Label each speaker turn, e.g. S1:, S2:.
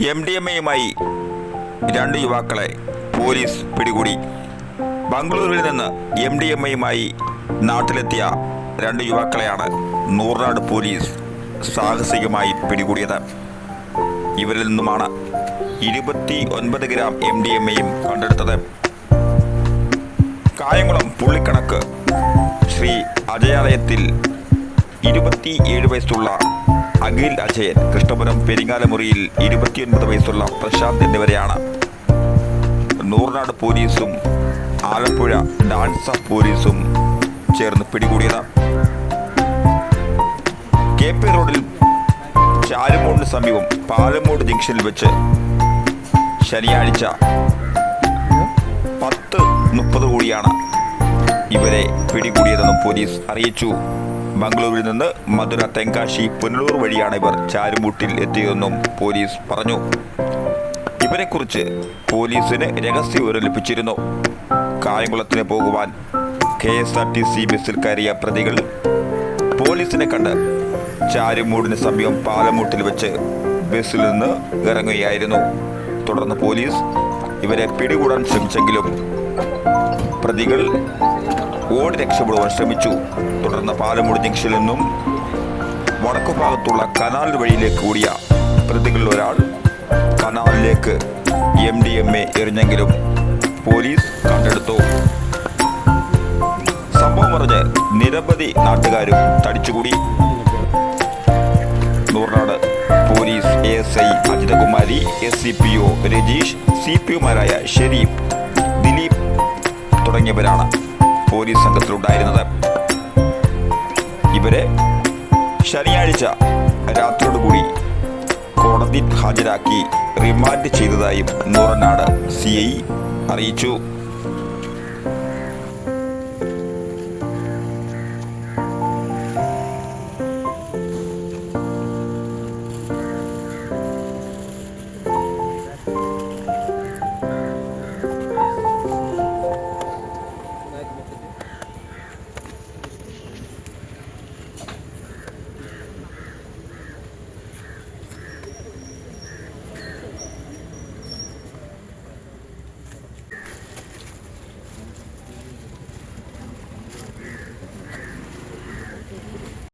S1: M D M എയുമായി രണ്ട് യുവാക്കളെ പോലീസ് പിടികൂടി. ബംഗളൂരുവിൽ നിന്ന് എം ഡി എം എയുമായി നാട്ടിലെത്തിയ രണ്ട് യുവാക്കളെയാണ് നൂറാട് പോലീസ് സാഹസികമായി പിടികൂടിയത്. ഇവരിൽ നിന്നുമാണ് ഇരുപത്തി ഒൻപത് ഗ്രാം എം ഡി എം എയും കണ്ടെടുത്തത്. കായംകുളം പുള്ളിക്കണക്ക് ശ്രീ അജയാലയത്തിൽ ഇരുപത്തി ഏഴ് വയസ്സുള്ള അഖിൽ അജയൻ കൃഷ്ണപുരം പെരിങ്ങാലമുറിയിൽ ഇരുപത്തിയൊൻപത് വയസ്സുള്ള പ്രശാന്ത് എന്നിവരെയാണ്. നൂറിനാട് പോലീസും ആലപ്പുഴ ഡാൻസ പോലീസും ചേർന്ന് പിടികൂടിയത്. കെ പി റോഡിൽ ചാലുമൂടിന് സമീപം പാലമോട് ജംഗ്ഷനിൽ വെച്ച് ശനിയാഴ്ച പത്ത് മുപ്പത് കൂടിയാണ് ഇവരെ പിടികൂടിയതെന്നും പോലീസ് അറിയിച്ചു. ബംഗളൂരുവിൽ നിന്ന് മധുര തെങ്കാശി പുനലൂർ വഴിയാണ് ഇവർ ചാരുമൂട്ടിൽ എത്തിയതെന്നും പോലീസ് പറഞ്ഞു. ഇവരെക്കുറിച്ച് പോലീസിന് രഹസ്യ വിവരം ലഭിച്ചിരുന്നു. കായംകുളത്തിന് പോകുവാൻ K S R T C ബസ്സിൽ കയറിയ പ്രതികൾ പോലീസിനെ കണ്ട് ചാരുമൂടിന് സമീപം പാലമൂട്ടിൽ വെച്ച് ബസ്സിൽ നിന്ന് ഇറങ്ങുകയായിരുന്നു. തുടർന്ന് പോലീസ് ഇവരെ പിടികൂടാൻ ശ്രമിച്ചെങ്കിലും പ്രതികൾ ഓടി രക്ഷപ്പെടുവാൻ ശ്രമിച്ചു. തുടർന്ന് പാലമൂട് ജംഗ്ഷനിൽ നിന്നും വടക്കു ഭാഗത്തുള്ള കനാൽ വഴിയിലേക്ക് കൂടിയ പ്രതികളിൽ ഒരാൾ കനാലിലേക്ക് എം ഡി എം എ എറിഞ്ഞെങ്കിലും പോലീസ് കണ്ടെടുത്തു. സംഭവം പറഞ്ഞ് നിരവധി നാട്ടുകാരും തടിച്ചുകൂടി. Nooranad police A S I Ajithakumari S C P O Rajeesh C P ഒമാരായ Sharif Dileep തുടങ്ങിയവരാണ്. പോലീസ് സംഘത്തിലുണ്ടായിരുന്നത്. ഇവരെ ശനിയാഴ്ച രാത്രിയോടുകൂടി കോടതി ഹാജരാക്കി റിമാൻഡ് ചെയ്തതായും നൂറനാട് സി ഐ അറിയിച്ചു.